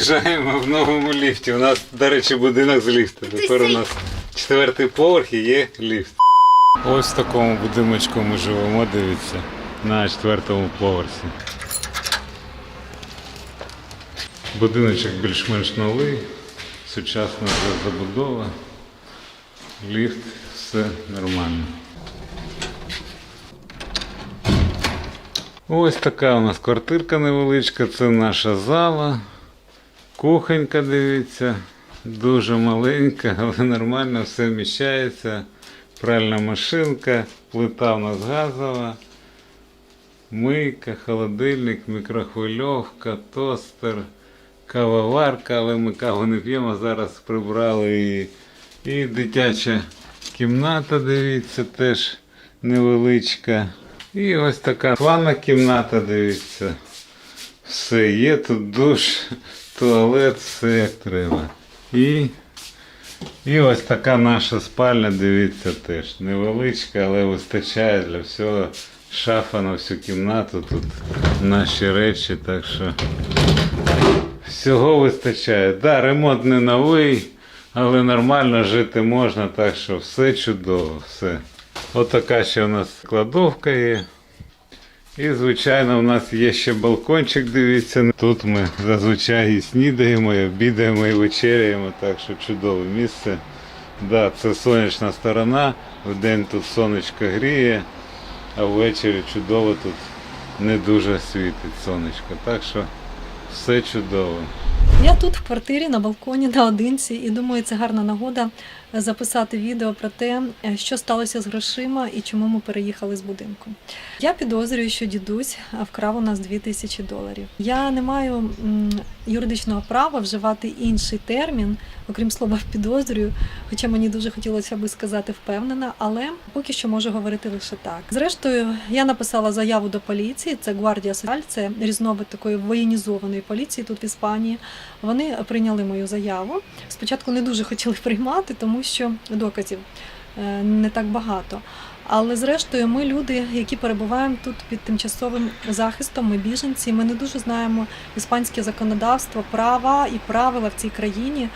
переїжджаємо в новому ліфті. У нас, до речі, будинок з ліфта. Тепер у нас четвертий поверх і є ліфт. Ось в такому будиночку ми живемо, дивіться, на четвертому поверсі. Будиночок більш-менш новий, сучасна вже забудова, ліфт, все нормально. Ось така у нас квартирка невеличка, це наша зала. Кухонька, дивіться, дуже маленька, але нормально все вміщається. Пральна машинка, плита у нас газова, мийка, холодильник, мікрохвильовка, тостер, кавоварка, але ми каву не п'ємо, зараз прибрали і, і дитяча кімната, дивіться, теж невеличка. І ось така ванна кімната, дивіться. Все є, тут душ, туалет, все як треба. І, і ось така наша спальня, дивіться, теж. Невеличка, але вистачає для всього. Шафа на всю кімнату, тут наші речі, так що всього вистачає. Да, ремонт не новий, але нормально жити можна, так що все чудово, все. Отака ще у нас кладовка є. І, звичайно, у нас є ще балкончик, дивіться. Тут ми зазвичай і снідаємо, і обідаємо, і вечеряємо, так що чудове місце. Да, це сонячна сторона, вдень тут сонечко гріє, а ввечері чудово тут не дуже світить сонечко. Так що все чудово. Я тут в квартирі на балконі наодинці, і думаю, це гарна нагода записати відео про те, е, що сталося з грошима і чому ми переїхали з будинку. Я підозрюю, що дідусь вкрав у нас 2000 доларів. Я не маю юридичного права вживати інший термін, окрім слова підозрюю, хоча мені дуже хотілося би сказати впевнена, але поки що можу говорити лише так. Зрештою, я написала заяву до поліції. Це Гвардія Соціаль, це різновид такої воєнізованої поліції тут в Іспанії. Вони прийняли мою заяву. Спочатку не дуже хотіли приймати, тому що доказів е, не так багато. Але зрештою, ми люди, які перебуваємо тут під тимчасовим захистом, ми біженці. Ми не дуже знаємо іспанське законодавство, права і правила в цій країні.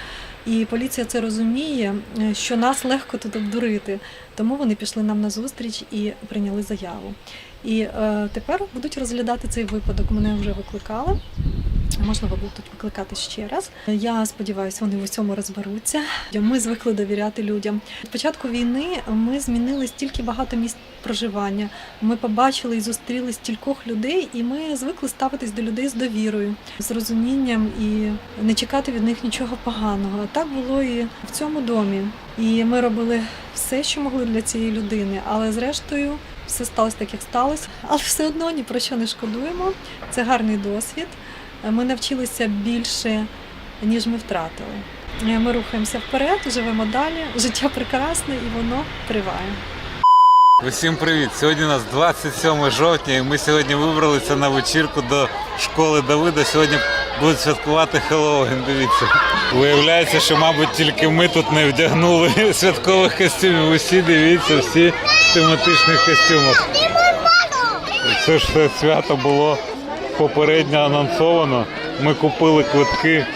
І поліція це розуміє, е, що нас легко тут обдурити. Тому вони пішли нам на зустріч і прийняли заяву. І е, тепер будуть розглядати цей випадок. Мене вже викликали. Можливо, будуть викликати ще раз. Я сподіваюся, вони в усьому розберуться. Ми звикли довіряти людям. Від початку війни ми змінили стільки багато місць проживання. Ми побачили і зустріли стількох людей, і ми звикли ставитись до людей з довірою, з розумінням і не чекати від них нічого поганого. Так було і в цьому домі. І ми робили все, що могли для цієї людини, але зрештою. Все сталося так, як сталося, але все одно ні про що не шкодуємо. Це гарний досвід. Ми навчилися більше, ніж ми втратили. Ми рухаємося вперед, живемо далі. Життя прекрасне і воно триває. Усім привіт! Сьогодні у нас 27 жовтня і ми сьогодні вибралися на вечірку до школи Давида. Сьогодні будуть святкувати Хеллоуін. Дивіться. Виявляється, що, мабуть, тільки ми тут не вдягнули святкових костюмів. Усі дивіться, всі в тематичних костюмах. Це ж все свято було попередньо анонсовано. Ми купили квитки.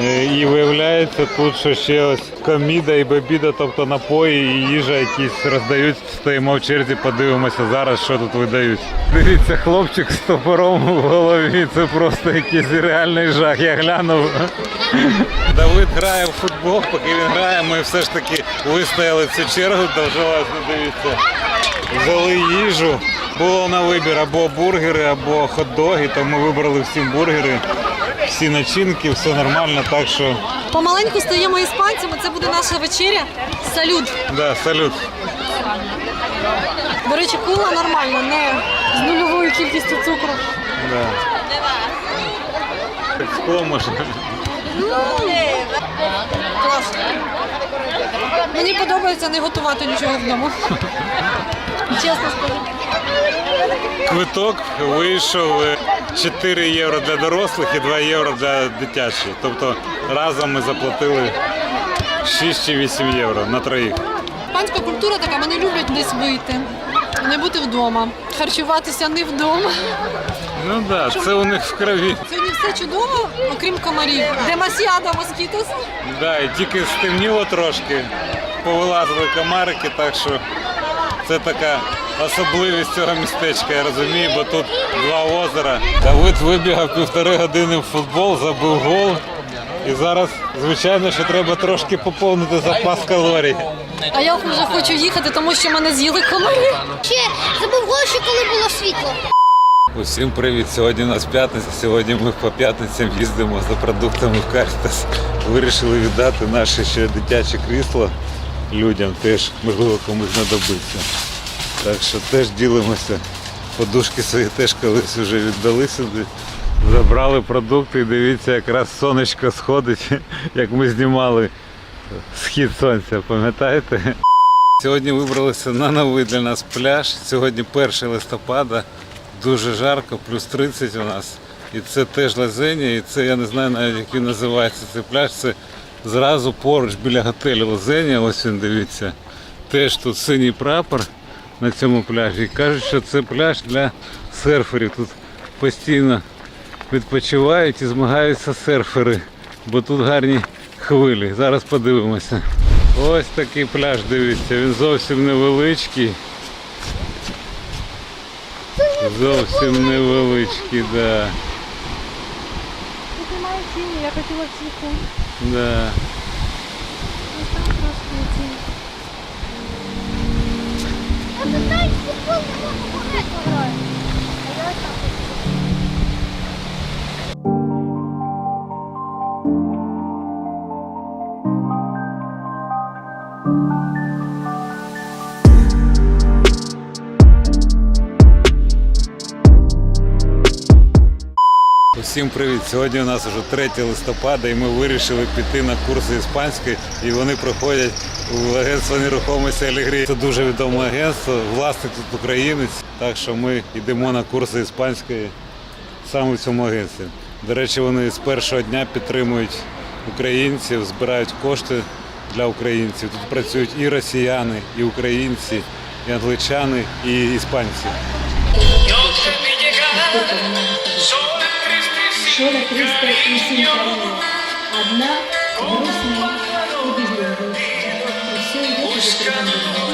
Е, І виявляється тут, що ще ось коміда і бебіда, тобто напої і їжа якісь роздають. Стоїмо в черзі, подивимося зараз, що тут видають. Дивіться, хлопчик з топором в голові. Це просто якийсь реальний жах. Я глянув. Давид грає в футбол, поки він грає, ми все ж таки вистояли цю чергу, довжилась, дивіться. Взяли їжу. Було на вибір або бургери, або хот-доги, то ми вибрали всім бургери, всі начинки, все нормально, так що Помаленьку стаємо іспанцями. Це буде наша вечеря. Салют. да, салют. До речі, кула нормальна, не з нульовою кількістю цукру. Да. Так скло можна. Клас. Мені подобається не готувати нічого вдома. Чесно скажу. Квиток вийшов е, 4 євро для дорослих і 2 євро для дитячих. Тобто разом ми заплатили 6 чи 8 євро на троїх. Іспанська культура така, вони люблять десь вийти, не бути вдома, харчуватися не вдома. Ну так, да, це у них в крові. Сьогодні все чудово, окрім комарів. Демасіада москітос. Да, і тільки стемніло трошки, повилазили комарики, так що це така особливість цього містечка, я розумію, бо тут два озера. Давид вибігав півтори години в футбол, забив гол. І зараз, звичайно, що треба трошки поповнити запас калорій. А я вже хочу їхати, тому що мене з'їли комарі. Ще забув гроші, коли було світло. Усім привіт! Сьогодні у нас п'ятниця. Сьогодні ми по п'ятницям їздимо за продуктами в Карітас. Вирішили віддати наше ще дитяче крісло людям, теж можливо комусь знадобиться. Так що теж ділимося. Подушки свої теж колись вже віддали сюди. Забрали продукти і дивіться, якраз сонечко сходить, як ми знімали схід сонця, пам'ятаєте? Сьогодні вибралися на новий для нас пляж. Сьогодні 1 листопада. Дуже жарко, плюс 30 у нас. І це теж Лазеня, і це я не знаю навіть, як він називається цей пляж. Це зразу поруч біля готелю Лазеня. Ось він дивіться. Теж тут синій прапор на цьому пляжі. І кажуть, що це пляж для серферів. Тут постійно відпочивають і змагаються серфери, бо тут гарні хвилі. Зараз подивимося. Ось такий пляж, дивіться, він зовсім невеличкий. Зовсім невеличкий, да. Тут немає тіні, я хотіла в цвіку. Да. Тінь. А ти знаєш, футбол не можна багато. А я так. Усім привіт! Сьогодні у нас вже 3 листопада і ми вирішили піти на курси іспанської і вони проходять у агентство нерухомості Алігрі. Це дуже відоме агентство, власник тут українець, так що ми йдемо на курси іспанської саме в цьому агентстві. До речі, вони з першого дня підтримують українців, збирають кошти для українців. Тут працюють і росіяни, і українці, і англичани, і іспанці. Sola triste y sin cariño, одна, грустная и безлюбовная. И все идет из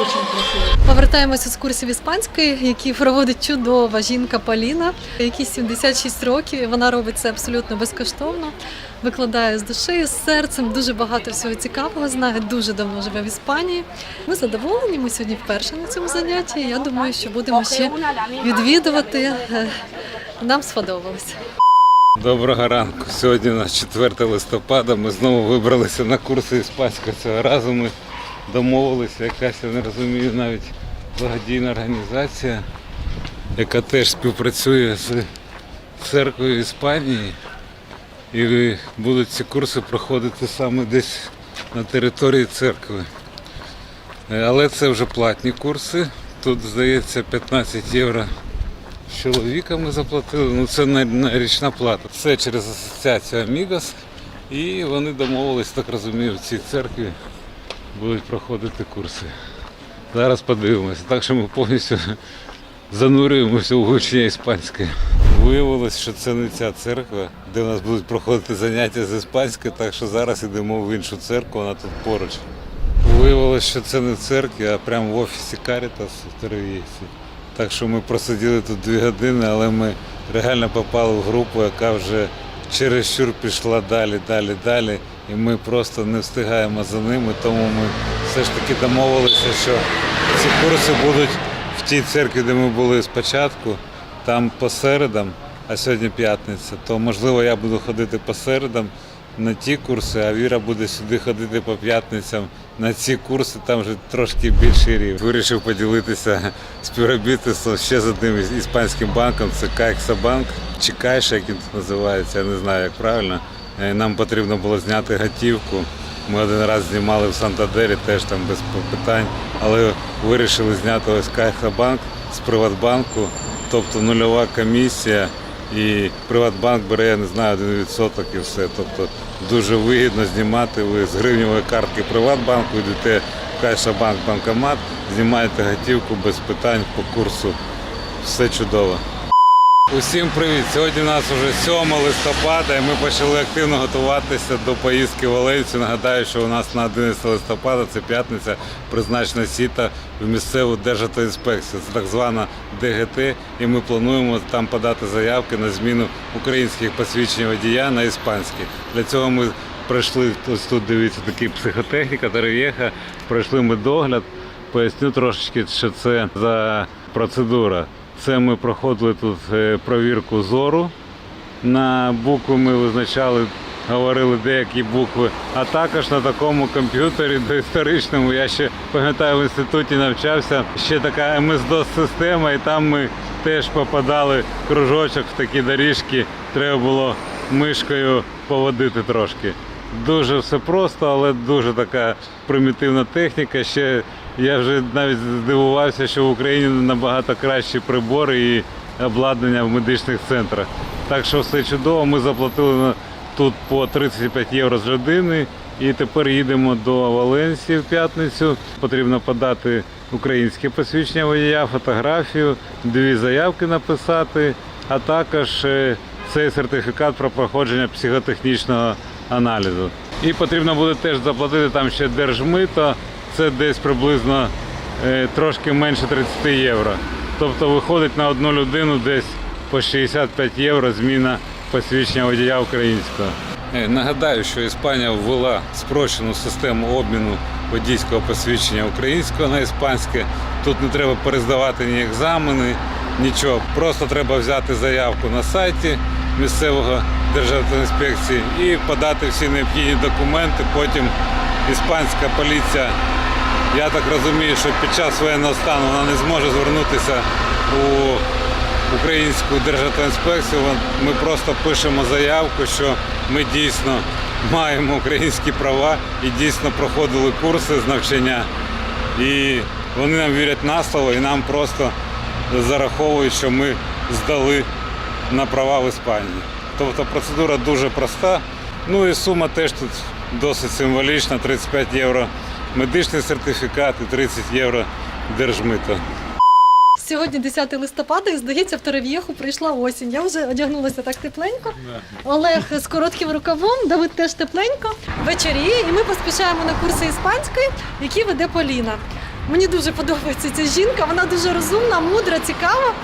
Очень красиво. Повертаємося з курсів іспанської, які проводить чудова жінка Поліна, якій 76 років. Вона робить це абсолютно безкоштовно, викладає з душею, з серцем. Дуже багато всього цікавого знає. Дуже давно живе в Іспанії. Ми задоволені. Ми сьогодні вперше на цьому занятті. Я думаю, що будемо ще відвідувати. Е, Нам сподобалось. Доброго ранку. Сьогодні у нас 4 листопада. Ми знову вибралися на курси іспанського. Цього разу ми домовилися, якась я не розумію навіть благодійна організація, яка теж співпрацює з церквою Іспанії. І будуть ці курси проходити саме десь на території церкви. Але це вже платні курси. Тут, здається, 15 євро з чоловіка ми заплатили. Ну це річна плата. Все через асоціацію Амігос. І вони домовились, так розумію, в цій церкві будуть проходити курси. Зараз подивимося. Так що ми повністю занурюємося у вивчення іспанської. Виявилось, що це не ця церква, де в нас будуть проходити заняття з іспанської, так що зараз йдемо в іншу церкву, вона тут поруч. Виявилось, що це не в церкві, а прямо в офісі Карітас в Теревійці. Так що ми просиділи тут дві години, але ми реально попали в групу, яка вже чересчур пішла далі, далі, далі. І ми просто не встигаємо за ними, тому ми все ж таки домовилися, що ці курси будуть в тій церкві, де ми були спочатку, там по середам, а сьогодні п'ятниця, то можливо я буду ходити по середам на ті курси, а Віра буде сюди ходити по п'ятницям на ці курси, там вже трошки більший рівень. Вирішив поділитися співробітництвом ще з одним іспанським банком, це Кайксабанк, чи Кайша, як він називається, я не знаю, як правильно. Е, Нам потрібно було зняти готівку. Ми один раз знімали в Сантадері, теж там без питань, але вирішили зняти ось Кайхабанк з Приватбанку, тобто нульова комісія. І Приватбанк бере, я не знаю, 1% і все. Тобто дуже вигідно знімати. Ви з гривневої картки Приватбанку йдете в Кайшабанк банкомат, знімаєте готівку без питань по курсу. Все чудово. Усім привіт! Сьогодні у нас вже 7 листопада і ми почали активно готуватися до поїздки в Валенцію. Нагадаю, що у нас на 11 листопада, це п'ятниця, призначена сіта в місцеву Державтоінспекцію. Це так звана ДГТ, і ми плануємо там подати заявки на зміну українських посвідчень водія на іспанські. Для цього ми пройшли ось тут. Дивіться, такий психотехніка Терев'єха. Пройшли ми догляд. Поясню трошечки, що це за процедура. Це ми проходили тут е, провірку зору. На букви ми визначали, говорили деякі букви, а також на такому комп'ютері доісторичному. Я ще пам'ятаю в інституті навчався. Ще така МСДОС-система, і там ми теж попадали в кружочок в такі доріжки. Треба було мишкою поводити трошки. Дуже все просто, але дуже така примітивна техніка. Ще я вже навіть здивувався, що в Україні набагато кращі прибори і обладнання в медичних центрах. Так що все чудово. Ми заплатили тут по 35 євро з людини. І тепер їдемо до Валенсії в п'ятницю. Потрібно подати українське посвідчення водія, фотографію, дві заявки написати, а також е, цей сертифікат про проходження психотехнічного аналізу. І потрібно буде теж заплатити там ще держмито, це десь приблизно е, трошки менше 30 євро. Тобто виходить на одну людину десь по 65 євро зміна посвідчення водія українського. Е, Нагадаю, що Іспанія ввела спрощену систему обміну водійського посвідчення українського на іспанське. Тут не треба перездавати ні екзамени, нічого. Просто треба взяти заявку на сайті місцевого державної інспекції і подати всі необхідні документи. Потім іспанська поліція, я так розумію, що під час воєнного стану вона не зможе звернутися у українську державтоінспекцію. Ми просто пишемо заявку, що ми дійсно маємо українські права і дійсно проходили курси з навчання. І вони нам вірять на слово і нам просто зараховують, що ми здали на права в Іспанії. Тобто процедура дуже проста. Ну і сума теж тут досить символічна: 35 євро медичний сертифікат і 30 євро держмито. Сьогодні 10 листопада, і здається, в Терев'єху прийшла осінь. Я вже одягнулася так тепленько. Олег з коротким рукавом, Давид теж тепленько. Вечоріє, і ми поспішаємо на курси іспанської, які веде Поліна. Мені дуже подобається ця жінка, вона дуже розумна, мудра, цікава.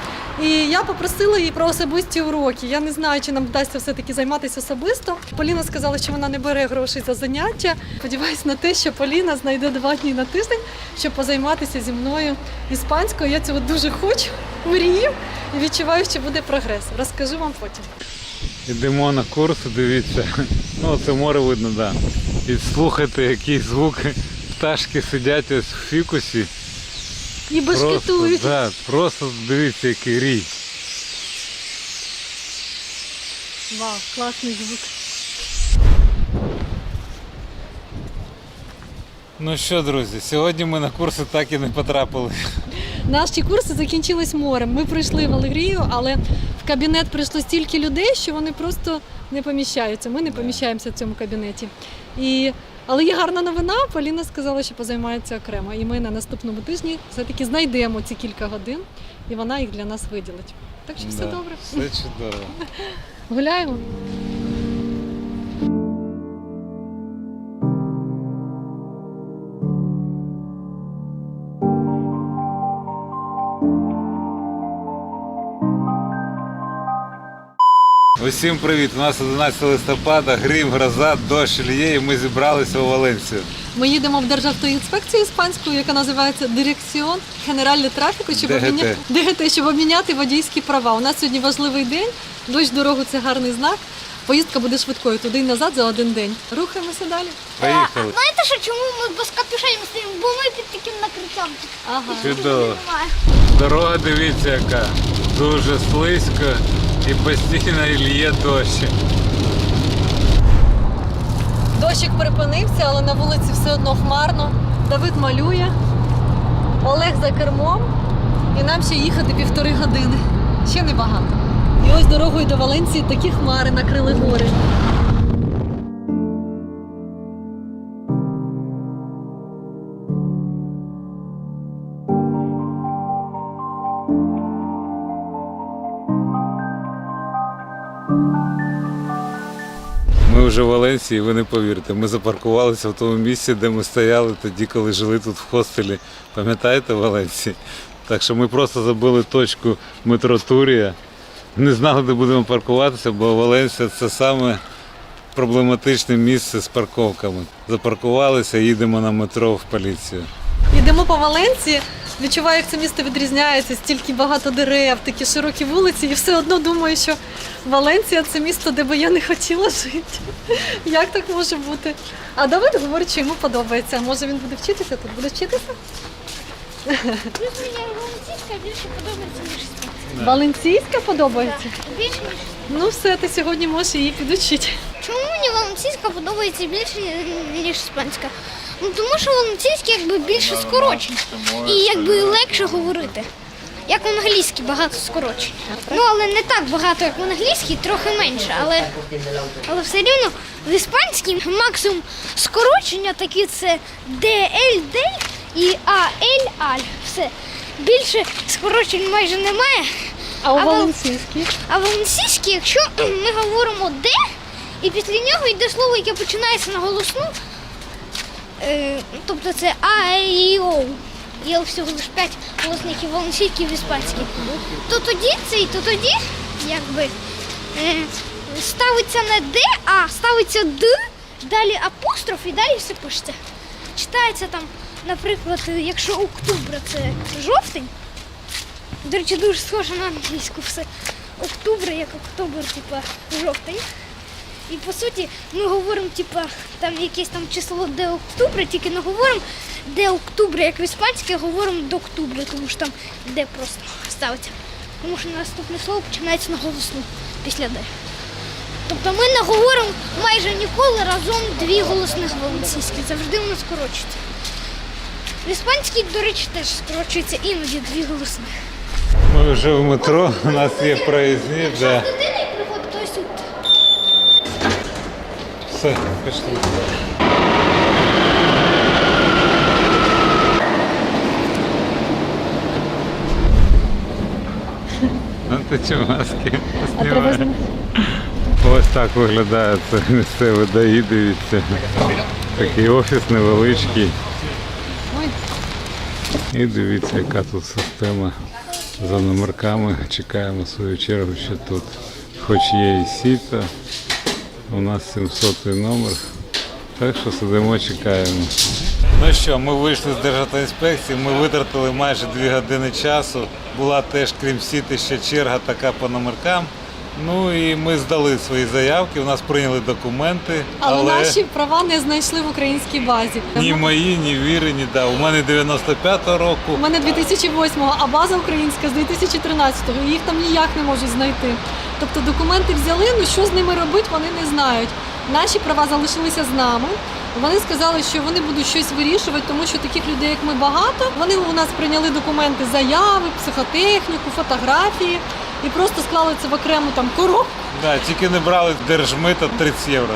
І я попросила її про особисті уроки. Я не знаю, чи нам вдасться все-таки займатися особисто. Поліна сказала, що вона не бере грошей за заняття. Сподіваюсь на те, що Поліна знайде два дні на тиждень, щоб позайматися зі мною іспанською. Я цього дуже хочу, мрію і відчуваю, що буде прогрес. Розкажу вам потім. Йдемо на курси, дивіться. Ну, це море видно, так. Да. І слухайте, які звуки пташки сидять ось в фікусі. І Просто, да, просто дивіться, який рій. Вау, класний звук. Ну що, друзі, сьогодні ми на курси так і не потрапили. Наші курси закінчились морем. Ми прийшли в Алегрію, але в кабінет прийшло стільки людей, що вони просто не поміщаються. Ми не поміщаємося в цьому кабінеті. І... Але є гарна новина. Поліна сказала, що позаймається окремо. І ми на наступному тижні все-таки знайдемо ці кілька годин, і вона їх для нас виділить. Так що все Да, добре. Все чудово. Гуляємо. Усім привіт! У нас 11 листопада, грім, гроза, дощ, ліє, і ми зібралися у Валенцію. Ми їдемо в Державну інспекцію іспанську, яка називається Дирекціон Генеральне трафіку, щоб ДГТ. обміняти ДГТ, щоб обміняти водійські права. У нас сьогодні важливий день. Дощ дорогу це гарний знак. Поїздка буде швидкою туди і назад за один день. Рухаємося далі. Поїхали. Знаєте, що чому ми без капюшонів стоїмо? Бо ми під таким накриттям. Ага. Чудово. Дорога, дивіться, яка дуже слизько і постійно ліє дощ. Дощик припинився, але на вулиці все одно хмарно. Давид малює, Олег за кермом, і нам ще їхати півтори години. Ще небагато. І ось дорогою до Валенції такі хмари накрили гори. Вже в Валенсії, ви не повірите. Ми запаркувалися в тому місці, де ми стояли тоді, коли жили тут в хостелі. Пам'ятаєте в Валенсії? Так що ми просто забили точку метро Турія. Не знали, де будемо паркуватися, бо Валенсія це саме проблематичне місце з парковками. Запаркувалися, їдемо на метро в поліцію. Йдемо по Валенції. Відчуваю, як це місто відрізняється, стільки багато дерев, такі широкі вулиці, і все одно думаю, що Валенція це місто, де би я не хотіла жити. Як так може бути? А Давид говорить, що йому подобається. Може він буде вчитися тут? Буде вчитися? Плюс більше подобається, ніж. Валенційська подобається? Більше, ніж Ну все, ти сьогодні можеш її підучити. Чому мені валентинська подобається більше, ніж іспанська? Ну тому що валентинська якби більше скорочень і якби легше говорити. Як в англійській багато скорочень. Ну але не так багато, як в англійській, трохи менше. Але, але все рівно в іспанській максимум скорочення такі це D і AL. Все. Більше скорочень майже немає. А у А вал- Валенційській? А в англійській, якщо ми говоримо де, і після нього йде слово, яке починається на голосну, тобто це А, Е, І, О. Є всього лише 5 голосних і в англійській, і в. То тоді цей, то тоді, якби е, ставиться не Д, а ставиться Д, далі апостроф і далі все пишеться. Читається там, наприклад, якщо октябрь це жовтень, до речі, дуже схоже на англійську все. Октябрь, як октобер, типа жовтень. І по суті, ми говоримо, типа, там якесь там число де октября, тільки не говоримо де октября, як в іспанській, говоримо до октября, тому що там де просто ставиться. Тому що наступне слово починається на голосну після де. Тобто ми не говоримо майже ніколи разом дві голосних валенційські. Завжди воно скорочується. В іспанській, до речі, теж скорочується іноді дві голосних. Ми вже в метро, у нас є проїзні, де Дитина і приходить той суд. Все, пішли. Ти чого маски знімаєш? Ось так виглядає це місцеве ДАІ, дивіться. Такий офіс невеличкий. І дивіться, яка тут система за номерками. Чекаємо свою чергу ще тут. Хоч є і сіта, у нас 700 номер. Так що сидимо, чекаємо. Ну що, ми вийшли з Державтоінспекції, ми витратили майже 2 години часу. Була теж, крім сіти, ще черга така по номеркам. Ну і ми здали свої заявки, у нас прийняли документи, але, наші права не знайшли в українській базі. ні мої, ні віри, ні да. У мене 95-го року. У мене 2008-го, а база українська з 2013-го. і Їх там ніяк не можуть знайти. Тобто документи взяли, ну що з ними робити, вони не знають. Наші права залишилися з нами. Вони сказали, що вони будуть щось вирішувати, тому що таких людей, як ми, багато. Вони у нас прийняли документи, заяви, психотехніку, фотографії і просто склали це в окрему там коробку. Да, тільки не брали держмита 30 євро.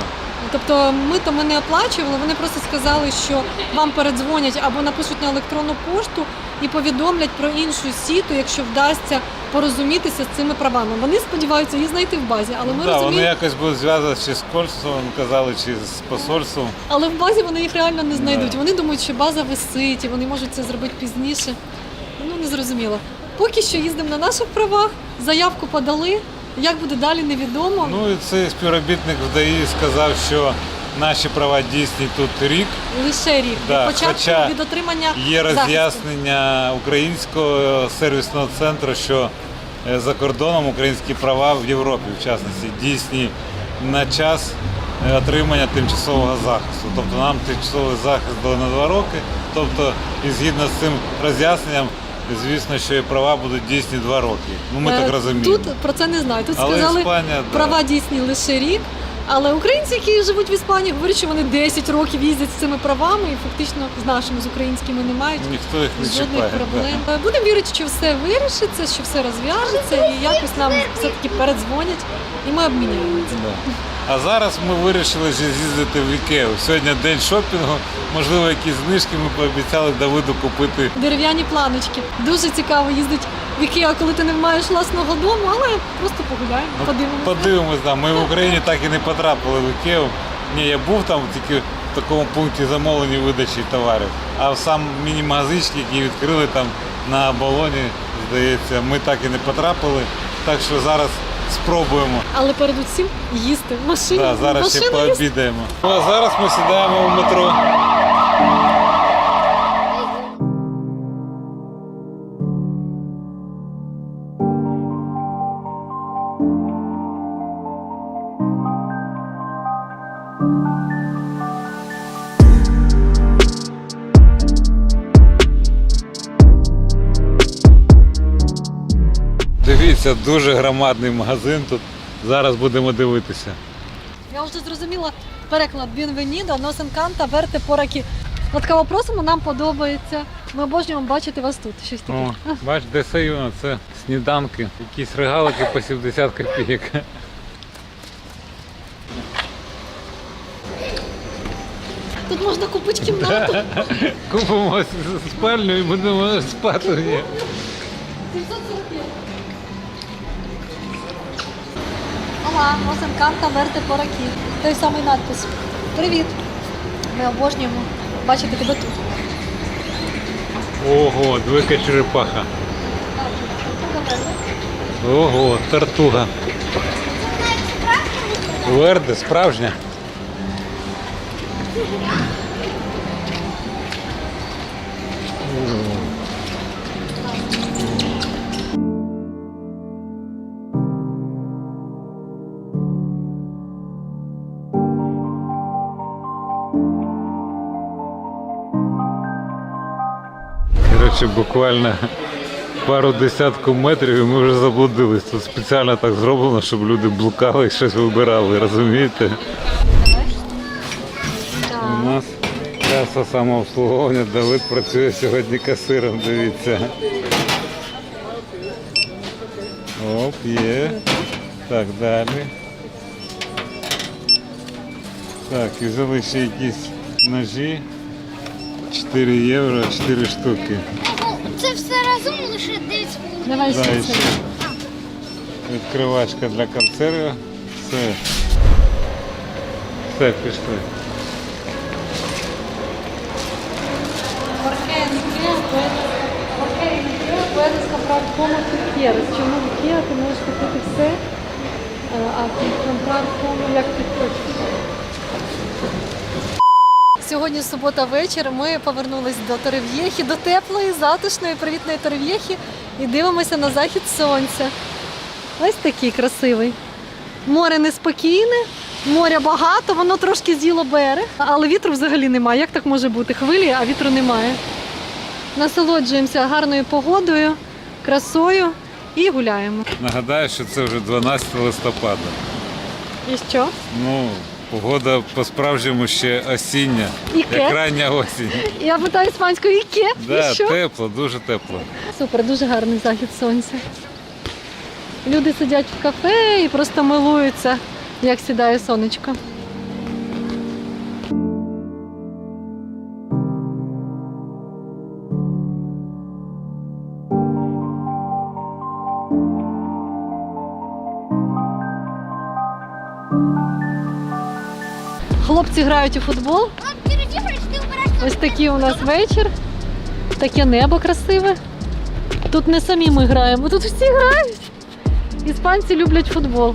Тобто ми то ми не оплачували, вони просто сказали, що вам передзвонять або напишуть на електронну пошту і повідомлять про іншу сіту, якщо вдасться порозумітися з цими правами. Вони сподіваються її знайти в базі, але ми да, вони якось будуть зв'язати чи з консульством, казали, чи з посольством. але в базі вони їх реально не знайдуть. Да. Вони думають, що база висить, і вони можуть це зробити пізніше. Ну не зрозуміло. Поки що їздимо на наших правах, заявку подали. Як буде далі, невідомо. Ну і цей співробітник в ДАІ сказав, що наші права дійсні тут рік. Лише рік Да, від початку хоча від отримання Є роз'яснення українського сервісного центру, що е, за кордоном українські права в Європі, в частності, дійсні на час е, отримання тимчасового захисту. Тобто нам тимчасовий захист дали на два роки. Тобто, і згідно з цим роз'ясненням, звісно, що права будуть дійсні два роки. Ну ми Е, так розуміємо. Тут про це не знаю. Тут Але сказали, Іспанія, да. права дійсні лише рік. Але українці, які живуть в Іспанії, говорять, що вони 10 років їздять з цими правами і фактично з нашими, з українськими не мають Ніхто їх не жодних чіпає. проблем. Е, Будемо вірити, що все вирішиться, що все розв'яжеться і якось нам все-таки передзвонять і ми обміняємося. Да. А зараз ми вирішили з'їздити в Ікеу. Сьогодні день шопінгу. Можливо, якісь знижки ми пообіцяли Давиду купити. Дерев'яні планочки. Дуже цікаво їздити в Ікеа, коли ти не маєш власного дому, але просто погуляємо, подивимося. Подивимось, да. ми в Україні так і не потрапили в Ікеу. Ні, я був там тільки в такому пункті замовлення видачі товарів. А в сам міні-магазинчик, який відкрили там на балоні, здається, ми так і не потрапили. Так що зараз спробуємо. Але передусім їсти. Машину, Да, зараз ще машину їсти. пообідаємо. Ну, а зараз ми сідаємо в метро. Дивіться, дуже громадний магазин тут. Зараз будемо дивитися. Я вже зрозуміла переклад Бінвенідо, Нос Енканта, Верте Поракі. Над кавопросом нам подобається. Ми обожнюємо бачити вас тут. Щось таке. О, бач, де Саюна, це сніданки, якісь регалики по 70 копійок. Тут можна купити кімнату. Купимо спальню і будемо спати. в ній. 745. Ага, Нос Енканта, Верте Поракі. Той самий надпис. Привіт. Ми обожнюємо бачити тебе тут. Ого, двойка черепаха. Ого, тартуга. Верде, справжня. Коротше, буквально пару десятків метрів і ми вже заблудились. Тут спеціально так зроблено, щоб люди блукали і щось вибирали, розумієте? У нас каса самообслуговування, Давид працює сьогодні касиром, дивіться. Оп, є. Так, далі. Так, і взяли ще якісь ножі. 4 євро, 4 штуки. Ну, це все разом лише 9,5. Давай Да, ще це. відкривачка для консерви. Все. Все, пішли. Чому в Ikea ти можеш купити все, е, а comprar como як ти хочеш. Сьогодні субота вечір. Ми повернулись до Терев'єхи, до теплої, затишної, привітної Терев'єхи і дивимося на захід сонця. Ось такий красивий. Море неспокійне, моря багато, воно трошки з'їло берег, але вітру взагалі немає. Як так може бути? Хвилі, а вітру немає. Насолоджуємося гарною погодою, красою і гуляємо. Нагадаю, що це вже 12 листопада. І що? Ну, погода по-справжньому ще осіння, Іке? як рання осінь. Я питаю іспанською іке? Да, і що? тепло, дуже тепло. Супер, дуже гарний захід сонця. Люди сидять в кафе і просто милуються, як сідає сонечко. Хлопці грають у футбол. Ось такий у нас вечір. Таке небо красиве. Тут не самі ми граємо, тут всі грають. Іспанці люблять футбол.